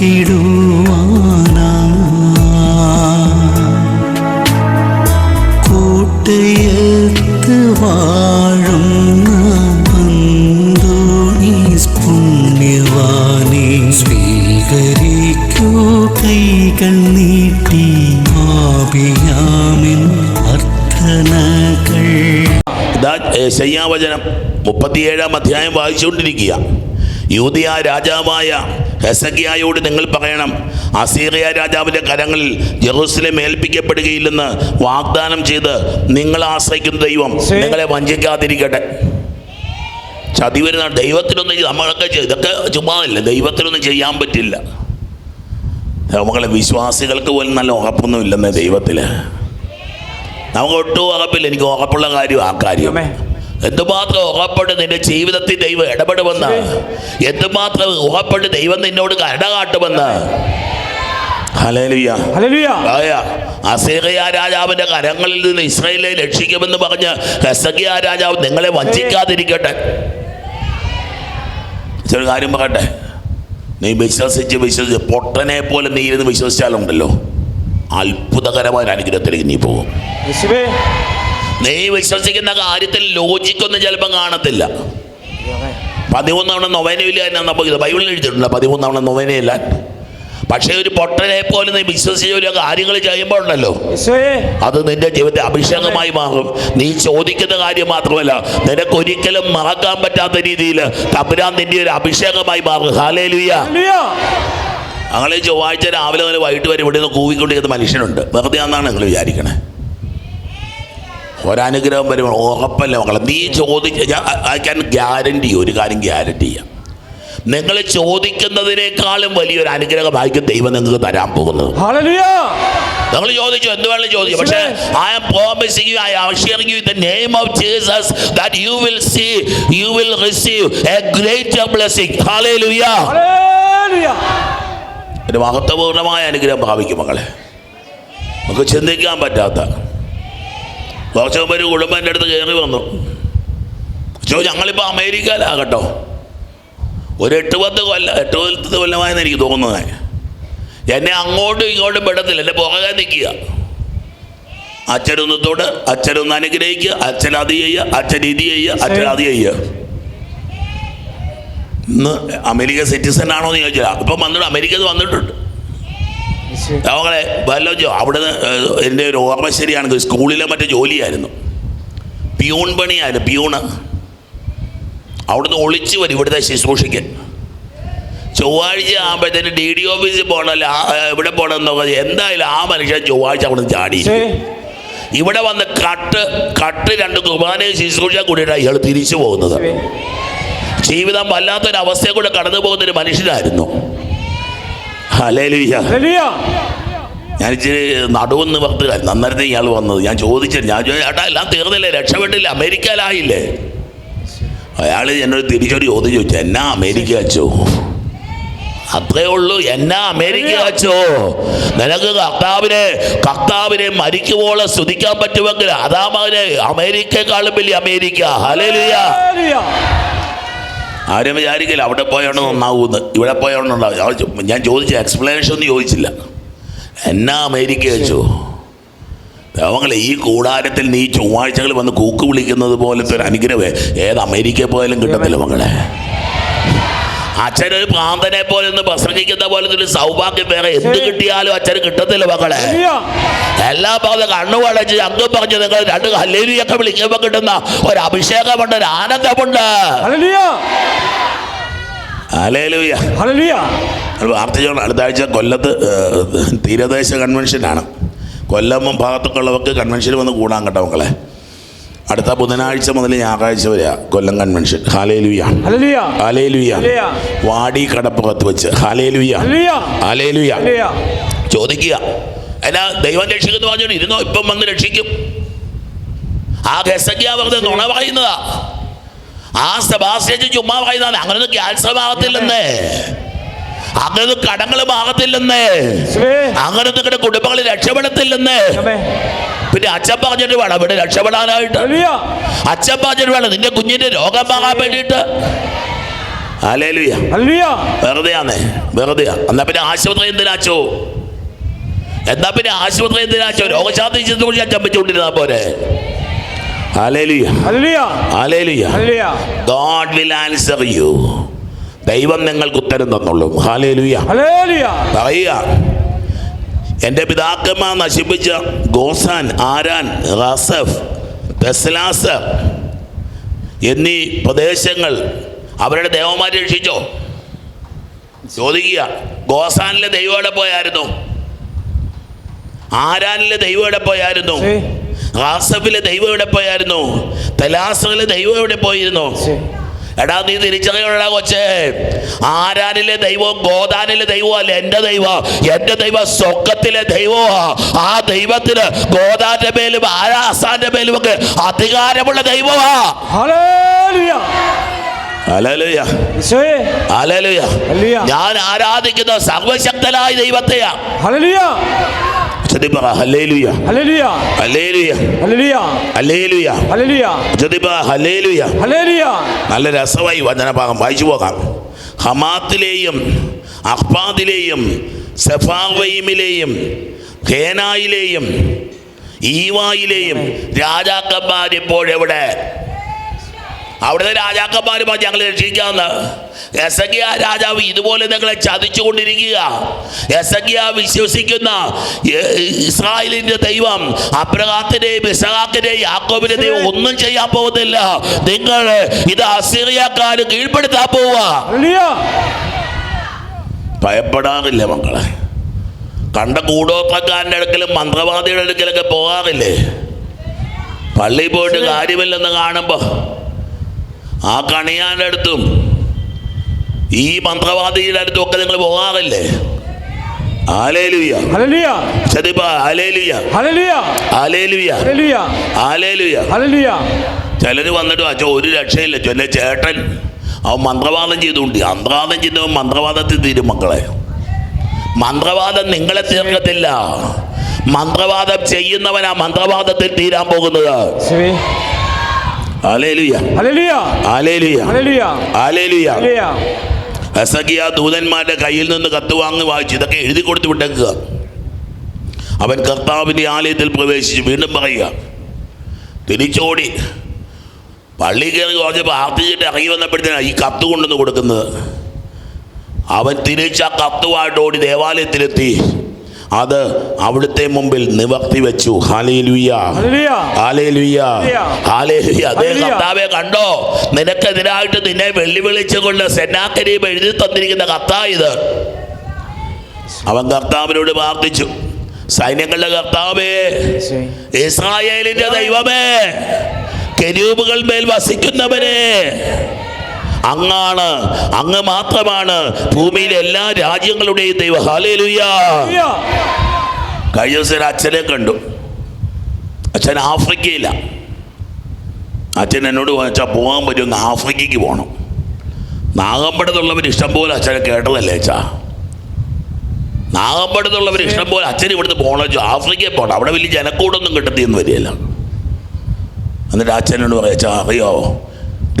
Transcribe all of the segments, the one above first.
നൽകിടുവാനാ കോട്ടയത്ത് വാഴുന്ന അന്തോണീസ് പുണ്യവാനെ സ്വീകരിക്കൂ. കൈകൾ നീട്ടി ആപിയാമിൻ അർത്ഥനകൾ ശയ്യാവചനം മുപ്പത്തിയേഴാം അധ്യായം വായിച്ചുകൊണ്ടിരിക്കുക. യൂതിയ രാജാവായ ഹെസക്കിയായോട് നിങ്ങൾ പറയണം അസീറിയ രാജാവിന്റെ കരങ്ങളിൽ ജെറൂസലേം ഏൽപ്പിക്കപ്പെടുകയില്ലെന്ന് വാഗ്ദാനം ചെയ്ത് നിങ്ങൾ ആശ്രയിക്കുന്ന ദൈവം നിങ്ങളെ വഞ്ചിക്കാതിരിക്കട്ടെ. ചതി വരുന്ന ദൈവത്തിനൊന്നും നമ്മളൊക്കെ ഇതൊക്കെ ചുമ്മാതല്ല ദൈവത്തിനൊന്നും ചെയ്യാൻ പറ്റില്ല. നമ്മളെ വിശ്വാസികൾക്ക് പോലും നല്ല ഉറപ്പൊന്നും ഇല്ലെന്നേ ദൈവത്തിൽ നമുക്ക് ഒട്ടും ഉറപ്പില്ല എനിക്ക് ഉറപ്പുള്ള കാര്യം ആ കാര്യം. ആമേൻ. എന്തുമാത്രം ഉറപ്പെട്ട് നിന്റെ ജീവിതത്തിൽ ദൈവം ഇടപെടുമെന്ന്? എന്തുമാത്രം ഉറപ്പെട്ട് ദൈവം നിന്നോട് കരുണ കാട്ടുമെന്ന്? അസീറിയ രാജാവിന്റെ കരങ്ങളിൽ നിന്ന് ഇസ്രായേലിനെ രക്ഷിക്കുമെന്ന് പറഞ്ഞ് ഹെസഗിയ രാജാവ് നിങ്ങളെ വഞ്ചിക്കാതിരിക്കട്ടെ. ചെറു കാര്യം പറയട്ടെ. നീ വിശ്വസിച്ച് വിശ്വസിച്ച് പൊട്ടനെ പോലെ നീ ഇരുന്ന് വിശ്വസിച്ചാലുണ്ടല്ലോ. അത്ഭുതകരമായ ഒരു അനുഗ്രഹത്തിലേക്ക് നീ പോകും. നീ വിശ്വസിക്കുന്ന കാര്യത്തിൽ ലോജിക്കൊന്നും ചിലപ്പം കാണത്തില്ല. പതിമൂന്നവണ നൊവേനയില്ല എന്നാ നമുക്ക് ബൈബിളിൽ എഴുതിയിട്ടുണ്ട് പതിമൂന്നവണ നൊവേനയില്ല പക്ഷേ ഒരു പൊട്ടനെ പോലെ നീ വിശ്വസിച്ച ഒരു കാര്യങ്ങൾ ചെയ്യുമ്പോൾ ഉണ്ടല്ലോ. അത് നിന്റെ ജീവിതത്തെ അഭിഷേകമായി മാറും. നീ ചോദിക്കുന്ന കാര്യം മാത്രമല്ല നിനക്കൊരിക്കലും മറക്കാൻ പറ്റാത്ത രീതിയിൽ തമ്പുരാൻ നിന്റെ ഒരു അഭിഷേകമായി മാറും. ഹാലേ ഹല്ലേലൂയ. അങ്ങനെ ചൊവ്വാഴ്ച രാവിലെ മുതൽ വൈകിട്ട് വരെ ഇവിടെ നിന്ന് കൂവിക്കൊണ്ടിരിക്കുന്ന മനുഷ്യനുണ്ട്. വെറുതെ ആണെന്നാണ് നിങ്ങൾ വിചാരിക്കണേ. ഒരനുഗ്രഹം വരുമ്പോൾ ഉറപ്പല്ല മക്കളെ? നീ ചോദിച്ച ഞാൻ ഐ ക്യാൻ ഗ്യാരണ്ടി ഒരു കാര്യം ഗ്യാരണ്ടി ചെയ്യാം. നിങ്ങൾ ചോദിക്കുന്നതിനേക്കാളും വലിയൊരു അനുഗ്രഹമായിരിക്കും ദൈവം നിങ്ങൾക്ക് തരാൻ പോകുന്നത്. നിങ്ങൾ ചോദിച്ചു എന്ത് വേണമെങ്കിലും ചോദിച്ചു. പക്ഷേ I am promising you I am sharing you the name of Jesus that you will see you will receive a great blessing hallelujah. ഒരു മഹത്വപൂർണമായ അനുഗ്രഹം ഭാവിക്കും മകളെ നമുക്ക് ചിന്തിക്കാൻ പറ്റാത്ത കുറച്ച് മുമ്പ് ഒരു കുടുംബം എന്റെ അടുത്ത് കയറി വന്നു. ചോ ഞങ്ങളിപ്പോൾ അമേരിക്കയിലാകട്ടോ. ഒരു എട്ട് പത്ത് കൊല്ലം എട്ട് പത്ത് കൊല്ലമായെന്ന് എനിക്ക് തോന്നുന്നത് എന്നെ അങ്ങോട്ടും ഇങ്ങോട്ടും പെടത്തില്ല. എന്നെ പുറകെ നിൽക്കുക അച്ഛനൊന്ന് തൊട് അച്ഛനൊന്ന് അനുഗ്രഹിക്കുക. അച്ഛൻ അത് ചെയ്യുക അച്ഛൻ ഇത് ചെയ്യുക അച്ഛൻ അത് ചെയ്യുക. ഇന്ന് അമേരിക്ക സിറ്റിസൺ ആണോ എന്ന് ചോദിച്ചാൽ ഇപ്പം വന്നിട്ട് അമേരിക്കയിൽ വന്നിട്ടുണ്ട്. അവങ്ങളെ വല്ലോ അവിടെ എന്റെ ഒരു ഓർമ്മ ശരിയാണെങ്കിൽ സ്കൂളിലെ മറ്റേ ജോലിയായിരുന്നു. Peon പണിയായിരുന്നു peon. അവിടുന്ന് ഒളിച്ച് വരും ഇവിടുത്തെ ശുശ്രൂഷിക്കാൻ ചൊവ്വാഴ്ച ആകുമ്പോഴത്തേന് ഡി ഡി ഓഫീസിൽ പോകണമല്ല ഇവിടെ പോകണമെന്നൊക്കെ എന്തായാലും ആ മനുഷ്യൻ ചൊവ്വാഴ്ച അവിടെ നിന്ന് ചാടി. ഇവിടെ വന്ന് കട്ട് കട്ട് രണ്ട് കുർബാനയും ശുശ്രൂഷ കൂടിയിട്ടാണ് ഇയാൾ തിരിച്ചു പോകുന്നത്. ജീവിതം വല്ലാത്തൊരവസ്ഥയെ കൂടെ കടന്നു പോകുന്ന ഒരു മനുഷ്യനായിരുന്നു. ഞാൻ ഇച്ചിരി നടുവെന്ന് നിവർത്തുകായിരുന്നു അന്നേരത്തെ ഇയാൾ വന്നത്. ഞാൻ ചോദിച്ചത് ഞാൻ ചേട്ടാ എല്ലാം തീർന്നില്ലേ? രക്ഷപ്പെട്ടില്ല. അമേരിക്കയിലായില്ലേ? അയാൾ എന്നോട് തിരിച്ചൊരു ചോദ്യം ചോദിച്ചു എന്നാ അമേരിക്ക അച്ചോ അത്രേ ഉള്ളൂ. എന്നാ അമേരിക്ക അച്ചോ നിനക്ക് കർത്താവിനെ കർത്താവിനെ മരിക്കുവോളം സ്തുതിക്കാൻ പറ്റുമെങ്കിൽ അതാ മകനെ അമേരിക്കയെക്കാളും വലിയ അമേരിക്ക. ഹലേലിയ ആരും വിചാരിക്കില്ല അവിടെ പോയാണ് നന്നാവൂന്ന്. ഇവിടെ പോയാണ് ഉണ്ടാവും ഞാൻ ചോദിച്ച എക്സ്പ്ലനേഷൻ ഒന്നും ചോദിച്ചില്ല. എന്നാ അമേരിക്ക വെച്ചോ ദേവങ്ങളെ ഈ കൂടാരത്തിൽ നീ ചൊവ്വാഴ്ചകൾ വന്ന് കൂക്ക് വിളിക്കുന്നത് പോലത്തെ ഒരു അനുഗ്രഹമേ ഏത് അമേരിക്കയിൽ പോയാലും കിട്ടത്തില്ല മകളെ. അച്ഛനൊരു പ്രാന്തനെ പോലെ ഒന്ന് പ്രസംഗിക്കുന്ന പോലത്തെ ഒരു സൗഭാഗ്യം വേറെ. എന്ത് കിട്ടിയാലും അച്ഛന് കിട്ടത്തില്ല മക്കളെ. എല്ലാ ഭാഗത്തും കണ്ണു വളച്ച് അങ്ങ് പറഞ്ഞ് നിങ്ങൾ രണ്ട് ഹല്ലേരിയൊക്കെ വിളിക്കുമ്പോൾ കിട്ടുന്ന ഒരു അഭിഷേകമുണ്ട് ഒരു ആനന്ദമുണ്ട്. പ്രാർത്ഥിച്ചോളാം അടുത്ത ആഴ്ച കൊല്ലത്ത് തീരദേശ കൺവെൻഷനാണ് കൊല്ലം ഭാഗത്തൊക്കെ ഉള്ളവർക്ക് കൺവെൻഷനിൽ വന്ന് കൂടാൻ കേട്ടോ മക്കളെ. അടുത്ത ബുധനാഴ്ച മുതൽ ഞായറാഴ്ച വരെയാ Kollam convention hallelujah hallelujah. Vadi കടപ്പുറത്ത് വെച്ച്. ഹാലേലുയ ഹാലേലുയ ചോദിക്കുക. അല്ല ദൈവം രക്ഷിക്കുന്നു പറഞ്ഞു ഇരുന്നോ? ഇപ്പം വന്ന് രക്ഷിക്കും. ആ ഗസക്കിയ വെറുതെ നുണ പറയുന്നതാ. ആ സെബാസ്റ്റേജ് ചുമ്മാ പറയുന്നതാണ്. അങ്ങനൊന്നും ക്യാൻസർ ആകത്തില്ലെന്നേ. അങ്ങനെ കടങ്ങൾ ഭാഗത്തില്ലെന്നേ അങ്ങനെ നിങ്ങളുടെ കുടുംബങ്ങളിൽ രക്ഷപ്പെടത്തില്ലെന്നേ. പിന്നെ അച്ഛൻ പറഞ്ഞിട്ട് വേണം ഇവിടെ രക്ഷപ്പെടാനായിട്ട്. അച്ഛൻ പറഞ്ഞിട്ട് വേണം നിന്റെ കുഞ്ഞിന്റെ രോഗം മാറാൻ വേണ്ടിയിട്ട്. വെറുതെയാന്നേ വെറുതെയാ. എന്നാ പിന്നെ ആശുപത്രി എന്തിനാച്ചോ എന്നാ പിന്നെ ആശുപത്രി എന്തിനാച്ചോ രോഗശാന്തി ചിന്തോടി അച്ഛൻ വെച്ചുകൊണ്ടിരുന്നാ പോരെ. ഗോഡ് വിൽ ആൻസർ യു ദൈവം നിങ്ങൾക്ക് ഉത്തരം തന്നുള്ളൂ. പറയുക. എന്റെ പിതാക്കന്മാർ നശിപ്പിച്ച ഗോസാൻ ആരാൻ റസഫ് ബസ്ലാസ എന്നീ പ്രദേശങ്ങൾ അവരുടെ ദേവന്മാരെ രക്ഷിച്ചോ? ചോദിക്കുക. ഗോസാനിലെ ദൈവം എവിടെ പോയായിരുന്നു? ആരാനിലെ ദൈവം എവിടെ പോയായിരുന്നു? റാസഫിലെ ദൈവം എവിടെ പോയായിരുന്നു? തലാസിലെ ദൈവം എവിടെ പോയിരുന്നു. എടാ നീ തിരിച്ചറിയുള്ള കൊച്ചേ. ആരാനിലെ ദൈവം ഗോദാനിലെ ദൈവമല്ല അല്ല എന്റെ ദൈവം. എന്റെ ദൈവം സ്വർഗത്തിലെ ദൈവമാ ആ ദൈവത്തിന് ഗോദാന്റെ മേലും ആരാസാന്റെ മേലും ഒക്കെ അധികാരമുള്ള ദൈവമാ. ഞാൻ ആരാധിക്കുന്ന സർവശക്തനായ ദൈവത്തെയാ. പറ പറ നല്ല രസമായി വചനഭാഗം വായിച്ചു പോകാം ഹമാത്തിലെയും അഹ്ബാദിലെയും സെഫാവയിമിലെയും കേനായിലെയും ഈവായിലെയും രാജാക്കന്മാരിപ്പോഴെവിടെ അവിടുത്തെ രാജാക്കന്മാർ പറഞ്ഞു ഞങ്ങൾ രക്ഷിക്കാമെന്ന് എസഗിയ രാജാവ് ഇതുപോലെ നിങ്ങളെ ചതിച്ചുകൊണ്ടിരിക്കുക. എസഗിയ വിശ്വസിക്കുന്ന ഇസ്രായേലിന്റെ ദൈവം അബ്രഹാത്തിന്റെയും ഇസഹാക്കിന്റെയും യാക്കോബിന്റെ ദൈവം ഒന്നും ചെയ്യാൻ പോകുന്നില്ല. നിങ്ങൾ ഇത് അസീറിയക്കാർ കീഴ്പ്പെടുത്താൻ പോവുക. ഭയപ്പെടാറില്ല മക്കളെ. കണ്ട കൂടോത്രക്കാരന്റെ അടുക്കലും മന്ത്രവാദിയുടെ അടുക്കലൊക്കെ പോകാറില്ലേ? പള്ളിയിൽ പോയിട്ട് കാര്യമില്ലെന്ന് കാണുമ്പോൾ ആ കണിയാന്റെ അടുത്തും ഈ മന്ത്രവാദിയുടെ അടുത്തും ഒക്കെ നിങ്ങൾ പോകാറില്ലേ? ചിലര് വന്നിട്ട് അച്ഛ ഒരു രക്ഷയില്ല. ചൊല്ല ചേട്ടൻ അവൻ മന്ത്രവാദം ചെയ്തുകൊണ്ട് മന്ത്രവാദം ചെയ്തവൻ മന്ത്രവാദത്തിൽ തീരും മക്കളെ. മന്ത്രവാദം നിങ്ങളെ തീർക്കത്തില്ല. മന്ത്രവാദം ചെയ്യുന്നവനാ മന്ത്രവാദത്തിൽ തീരാൻ പോകുന്നത്. ഹസകിയ ദൂതന്മാരുടെ കയ്യിൽ നിന്ന് കത്ത് വാങ്ങി വായിച്ചു ഇതൊക്കെ എഴുതി കൊടുത്തു വിട്ടേക്കുക. അവൻ കർത്താവിന്റെ ആലയത്തിൽ പ്രവേശിച്ചു വീണ്ടും പറയുക തിരിച്ചോടി. പള്ളി കയറി കുറച്ച് പ്രാർത്ഥിച്ചിട്ട് ഇറങ്ങി വന്നപ്പോഴത്തേനാണ് ഈ കത്ത് കൊണ്ടുവന്ന് കൊടുക്കുന്നത്. അവൻ തിരിച്ച് ആ കത്തുമായിട്ട് ഓടി ദേവാലയത്തിലെത്തി. അത് അവിടുത്തെ മുമ്പിൽ നിവർത്തി വെച്ചു. കർത്താവെ കണ്ടോ? നിനക്കെതിരായിട്ട് നിന്നെ വെള്ളി വിളിച്ചുകൊണ്ട് സെന്നാക്കരീം എഴുതി തന്നിരിക്കുന്ന കത്താ ഇത്. അവൻ കർത്താവിനോട് പ്രാർത്ഥിച്ചു. സൈന്യങ്ങളുടെ കർത്താവേ ഇസ്രായേലിന്റെ ദൈവമേ കെരൂബുകൾ മേൽ വസിക്കുന്നവനെ അങ്ങാണ് അങ്ങ് മാത്രമാണ് ഭൂമിയിലെ എല്ലാ രാജ്യങ്ങളുടെയും ദൈവം. ഹാലേലുയ കഴിഞ്ഞ ദിവസം അച്ഛനെ കണ്ടു. അച്ഛൻ ആഫ്രിക്കയില്ല അച്ഛൻ എന്നോട് വെച്ചാൽ പോകാൻ പറ്റുമെന്ന് ആഫ്രിക്കയ്ക്ക് പോകണം നാഗമ്പടത്തുള്ളവർ ഇഷ്ടം പോലെ അച്ഛനെ കേട്ടതല്ലേ അച്ഛാ? നാഗമ്പടത്തുള്ളവർ ഇഷ്ടം പോലെ അച്ഛൻ ഇവിടുന്ന് പോകണം വെച്ചു ആഫ്രിക്കയിൽ പോകണം അവിടെ വലിയ ജനക്കൂടൊന്നും കിട്ടത്തിയെന്ന് വരികയില്ല. എന്നിട്ട് അച്ഛനോട് പറയാ അച്ഛാ അറിയോ?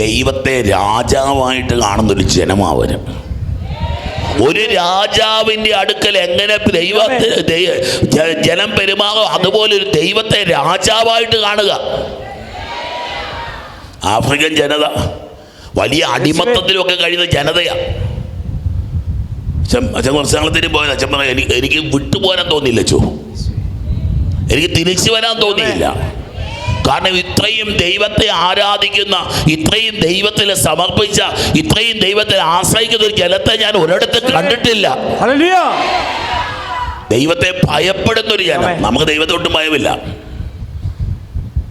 ദൈവത്തെ രാജാവായിട്ട് കാണുന്നൊരു ജനമാവരും. ഒരു രാജാവിന്റെ അടുക്കൽ എങ്ങനെ ദൈവത്തെ ജനം പെരുമാറും അതുപോലെ ഒരു ദൈവത്തെ രാജാവായിട്ട് കാണുക. ആഫ്രിക്കൻ ജനത വലിയ അടിമത്തത്തിലൊക്കെ കഴിയുന്ന ജനതയാണ് അച്ഛൻ അച്ഛൻ കുറച്ച് നാളത്തിന് പോയത്. അച്ഛൻ പറയാം എനിക്ക് എനിക്ക് വിട്ടുപോരാൻ തോന്നിയില്ല ചോ എനിക്ക് തിരിച്ചു വരാൻ തോന്നിയില്ല. കാരണം ഇത്രയും ദൈവത്തെ ആരാധിക്കുന്ന ഇത്രയും ദൈവത്തിൽ സമർപ്പിച്ച ഇത്രയും ദൈവത്തെ ആശ്രയിക്കുന്ന ഒരു ജനത്തെ ഞാൻ ഒരിടത്ത് കണ്ടിട്ടില്ല. ദൈവത്തെ ഭയപ്പെടുന്ന ഒരു ജനം. നമുക്ക് ദൈവത്തെ ഒട്ടും ഭയമില്ല.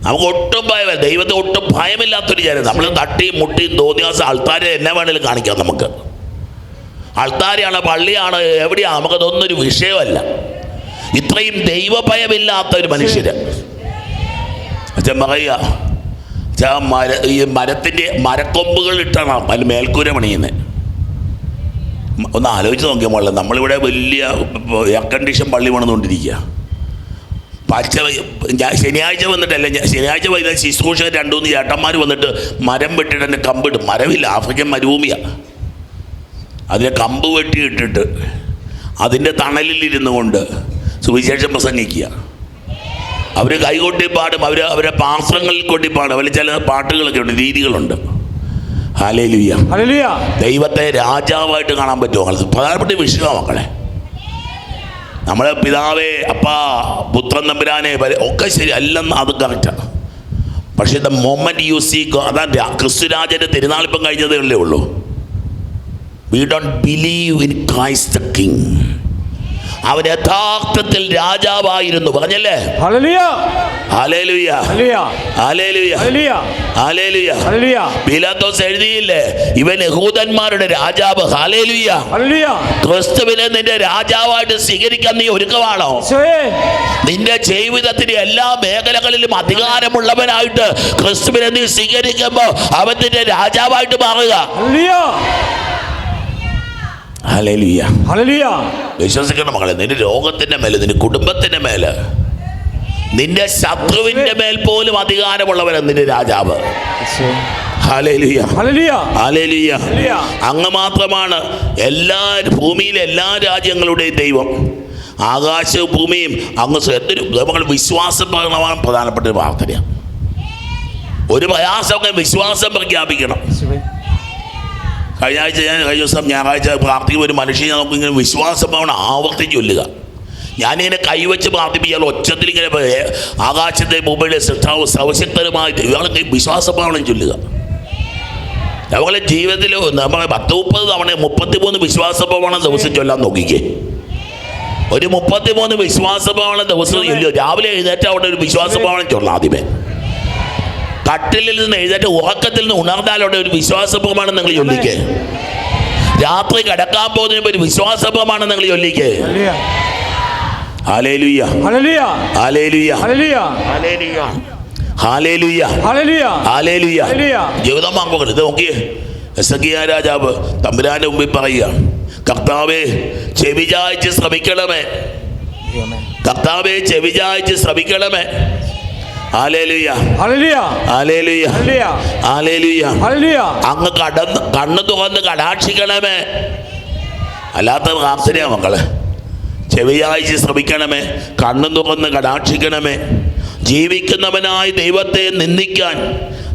നമുക്ക് ഒട്ടും ഭയമില്ല. ദൈവത്തെ ഒട്ടും ഭയമില്ലാത്തൊരു ജനം. നമ്മൾ തട്ടിയും മുട്ടിയും തോന്നിയാസം ആൾക്കാരെ എന്നെ വേണേലും കാണിക്കാം നമുക്ക്. ആൾക്കാരെയാണ് പള്ളിയാണ് എവിടെയാണ് നമുക്കതൊന്നും ഒരു വിഷയമല്ല. ഇത്രയും ദൈവഭയമില്ലാത്ത ഒരു മനുഷ്യര്. അച്ഛൻ പറയുക അച്ഛാ മര ഈ മരത്തിന്റെ മരക്കൊമ്പുകൾ ഇട്ടാണ് അതിൽ മേൽക്കൂര പണിയുന്നത് ഒന്ന് ആലോചിച്ച് നോക്കിയാൽ മോളെ നമ്മളിവിടെ വലിയ എയർ കണ്ടീഷൻ പള്ളി പണിതുകൊണ്ടിരിക്കുക. പച്ച ശനിയാഴ്ച വന്നിട്ടല്ല ശനിയാഴ്ച വൈകുന്നേരം ശുശ്രൂഷ രണ്ടു മൂന്ന് ചേട്ടന്മാർ വന്നിട്ട് മരം വെട്ടിയിട്ട് എന്റെ കമ്പിടും. മരമില്ല ആഫ്രിക്കൻ മരുഭൂമിയാണ് അതിനെ കമ്പ് വെട്ടിയിട്ടിട്ട് അതിന്റെ തണലിലിരുന്നു കൊണ്ട് സുവിശേഷം പ്രസംഗിക്കുക. അവർ കൈകൊട്ടി പാടും അവർ അവരെ പാത്രങ്ങളിൽ കൊട്ടി പാടും. അവർ ചില പാട്ടുകളൊക്കെ ഉണ്ട് രീതികളുണ്ട്. ദൈവത്തെ രാജാവായിട്ട് കാണാൻ പറ്റുമോ? പ്രധാനപ്പെട്ട വിഷയമാണ് മക്കളെ. നമ്മളെ പിതാവേ അപ്പാ പുത്രൻ തമ്പുരാനെ ഒക്കെ ശരി അല്ലെന്ന് അത് കറക്റ്റാണ് പക്ഷേ ദ മൊമെന്റ് യു സീ അതാ ക്രിസ്തുരാജന്റെ തിരുനാളിപ്പം കഴിഞ്ഞതേ ഉള്ളൂ we don't believe in Christ the king അവൻ യഥാർത്ഥത്തിൽ രാജാവായിരുന്നു. പറഞ്ഞല്ലേ? എഴുതിയില്ലേ? ഇവൻ യഹൂദന്മാരുടെ രാജാവ്. ക്രിസ്തുവിനെ നിന്റെ രാജാവായിട്ട് സ്വീകരിക്കാൻ നീ ഒരുക്കമാണോ? നിന്റെ ജീവിതത്തിന്റെ എല്ലാ മേഖലകളിലും അധികാരമുള്ളവനായിട്ട് ക്രിസ്തുവിനെ നീ സ്വീകരിക്കുമ്പോൾ അവൻ നിന്റെ രാജാവായിട്ട് മാറുക. വിശ്വസിക്കണം മകളെ നിന്റെ രോഗത്തിന്റെ മേലെ നിന്റെ കുടുംബത്തിന്റെ മേൽ നിന്റെ ശത്രുവിന്റെ മേൽ പോലും അധികാരമുള്ളവനാണ് നിന്റെ രാജാവ്. അങ്ങ് മാത്രമാണ് എല്ലാ ഭൂമിയിലെ എല്ലാ രാജ്യങ്ങളുടെയും ദൈവം. ആകാശവും ഭൂമിയും അങ്ങ് എന്തൊരു നമ്മൾ വിശ്വാസം പ്രകടനമാണ് പ്രധാനപ്പെട്ട ഒരു പ്രാർത്ഥനയാണ്. ഒരു പ്രയാസമൊക്കെ വിശ്വാസം പ്രഖ്യാപിക്കണം. കഴിഞ്ഞ ആഴ്ച ഞാൻ കഴിഞ്ഞ ദിവസം ഞായറാഴ്ച പ്രാർത്ഥിക്കുന്ന ഒരു മനുഷ്യനെ നമുക്ക് ഇങ്ങനെ വിശ്വാസഭാവന ആവർത്തിച്ച് ചൊല്ലുക. ഞാനിങ്ങനെ കൈവച്ച് പ്രാർത്ഥിപ്പിക്കാൻ ഒച്ചത്തിൽ ഇങ്ങനെ ആകാശത്തെ മുമ്പിലെ സൃഷ്ടാവ് സവശക്തരുമായി ഇയാൾക്ക് വിശ്വാസഭാവനം ചൊല്ലുക. ഞങ്ങളെ ജീവിതത്തിൽ നമ്മൾ പത്ത് മുപ്പത് തവണ മുപ്പത്തിമൂന്ന് വിശ്വാസഭാവന ദിവസം ചൊല്ലാൻ നോക്കിക്കേ. ഒരു മുപ്പത്തിമൂന്ന് വിശ്വാസഭാവന ദിവസം ചൊല്ലുക. രാവിലെ എഴുന്നേറ്റ അവിടെ ഒരു വിശ്വാസഭാവനം ചൊല്ലാം ആദ്യമേ. കട്ടിലിൽ നിന്ന് എഴുതേറ്റ് ഉറക്കത്തിൽ നിന്ന് ഉണർന്നാലോടെ ഒരു വിശ്വാസപൂർവമാണ് നിങ്ങൾ ചൊല്ലിക്ക് രാത്രി കിടക്കാൻ പോകുന്നതിന് ഒരു വിശ്വാസപൂർവമാണ് നിങ്ങൾ ചൊല്ലിക്ക് ഹല്ലേലൂയ ഹാലേലുയ്യ ഹല്ലേലൂയ ഹാലേലുയ്യ ഹല്ലേലൂയ ഹല്ലേലൂയ ഹല്ലേലൂയ. ജീവിതം വാങ്ങുക ഇത് നോക്കിയേ രാജാവ് തമ്പുരാന്റെ മുമ്പിൽ പറയുക കർത്താവേ ചെവിചായ്ച്ച് ശ്രമിക്കണമേ കർത്താവേ ചെവിചായ്ച്ച് ശ്രമിക്കണമേ അങ്ങ് കടന്ന് കണ്ണു തുറന്ന് കടാക്ഷിക്കണമേ അല്ലാത്ത പ്രാർത്ഥനയാ മക്കൾ ചെവിയാഴ്ച ശ്രമിക്കണമേ കണ്ണു തുറന്ന് കടാക്ഷിക്കണമേ ജീവിക്കുന്നവനായി ദൈവത്തെ നിന്ദിക്കാൻ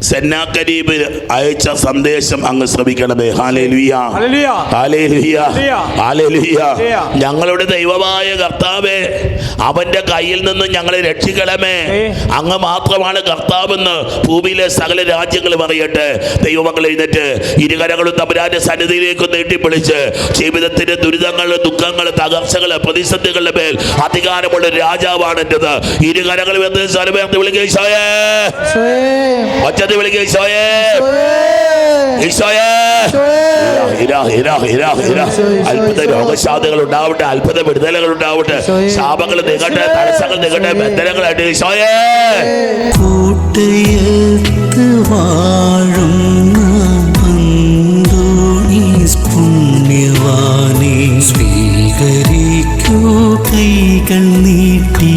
സെന്നാക്കരീബ് അയച്ച സന്ദേശം അങ്ങ് ശ്രമിക്കണമേ ഹാലേ ലുയ്യ ഹല്ലേലൂയ ഹാലേ ലുയ്യ ഹാലേ ലുയ്യ ഞങ്ങളുടെ ദൈവമായ കർത്താവേ അവന്റെ കയ്യിൽ നിന്ന് ഞങ്ങളെ രക്ഷിക്കണമേ. അങ്ങ് മാത്രമാണ് കർത്താവെന്ന് ഭൂമിയിലെ സകല രാജ്യങ്ങളും അറിയട്ടെ. ദൈവമങ്ങൾ എഴുന്നേറ്റ് ഇരുകരകളും തമ്പുരാന്റെ സന്നിധിയിലേക്ക് നീട്ടിപ്പിളിച്ച് ജീവിതത്തിന്റെ ദുരിതങ്ങൾ ദുഃഖങ്ങൾ തകർച്ചകൾ പ്രതിസന്ധികളുടെ മേൽ അധികാരമുള്ള രാജാവാണ് എന്റേത്. ഇരുകരങ്ങളും എന്ന് സ്വരമേർത്ത് വിളിക്കുക ഈശോയേ. ഒച്ചത്തിൽ വിളിക്കുക ഈശോയേ. അത്ഭുത രോഗശാന്തികൾ ഉണ്ടാവട്ടെ അത്ഭുത വിടുതലുകൾ ഉണ്ടാവട്ടെ ശാപങ്ങൾ നീങ്ങട്ടെ തടസ്സങ്ങൾ നീങ്ങട്ടെ ബന്ധനങ്ങളായിട്ട് ഈശോയേ. കൂട്ടയത്ത് വാഴുന്ന അന്തോണീസ് പുണ്യവാനെ സ്വീകരിക്കൂ കൈകൾ നീട്ടി